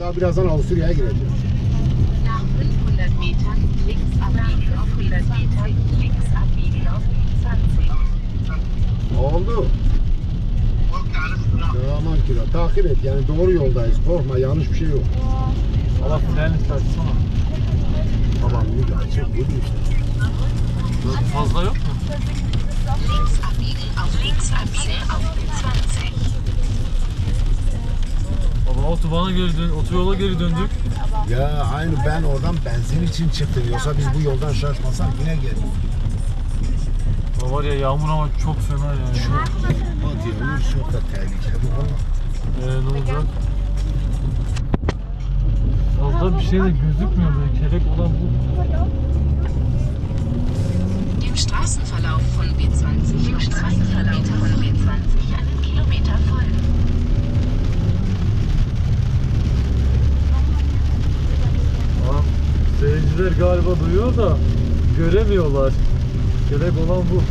Daha birazdan Avusturya'ya gireceğiz. Nach 500 Metern links abbiegen auf 100 Meter, links abbiegen auf 20. Oldu. Tamam kilo. Takip et. Yani doğru yoldayız. Korkma yanlış bir şey yok. Allah fren açsana. Tamam bu da açık. Bu da işte. Fazla yok mu? Otobana geri dön, otoyola geri döndük. Ya aynı ben oradan benzin için çıktım. Yoksa biz bu yoldan şaşmasak yine geldik. Baba var ya yağmur ama çok fena yani. Hadi ya çok da tehlikeli bu valla. Ee, ne olacak? Fazla bir şey de gözükmüyor böyle kelek olan bu. Seyirciler galiba duyuyor da göremiyorlar. Kelek olan bu.